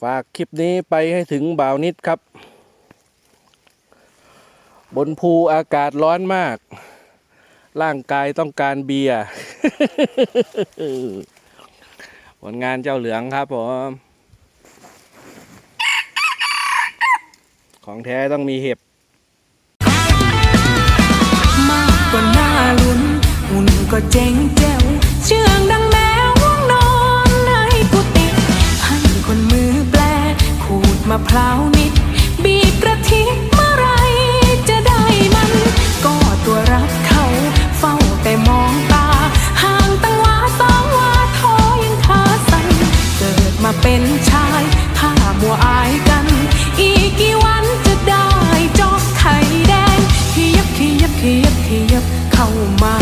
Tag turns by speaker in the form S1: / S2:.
S1: ฝากคลิปนี้ไปให้ถึงบ่าวนิดครับ บนภูอากาศร้อนมาก ร่างกายต้องการเบียร์ผลงานเจ้าเหลืองครับผม ของแท้ต้องมีเห็บ
S2: มากกว่าหน้าลุ้นหุ่นก็เจ๋งแจ๋วเชื่องดัง มะพร้าวนิด บีบกระทิเมื่อไรจะได้มัน ก็ตัวรักเขาเฝ้าแต่มองตา ห่างตั้งวาสองวาทอยังขาสั่นเกิดมาเป็นชายถ้ามัวอายกัน อีกกี่วันจะได้จอกไข่แดงขยับขยับขยับขยับเข้ามา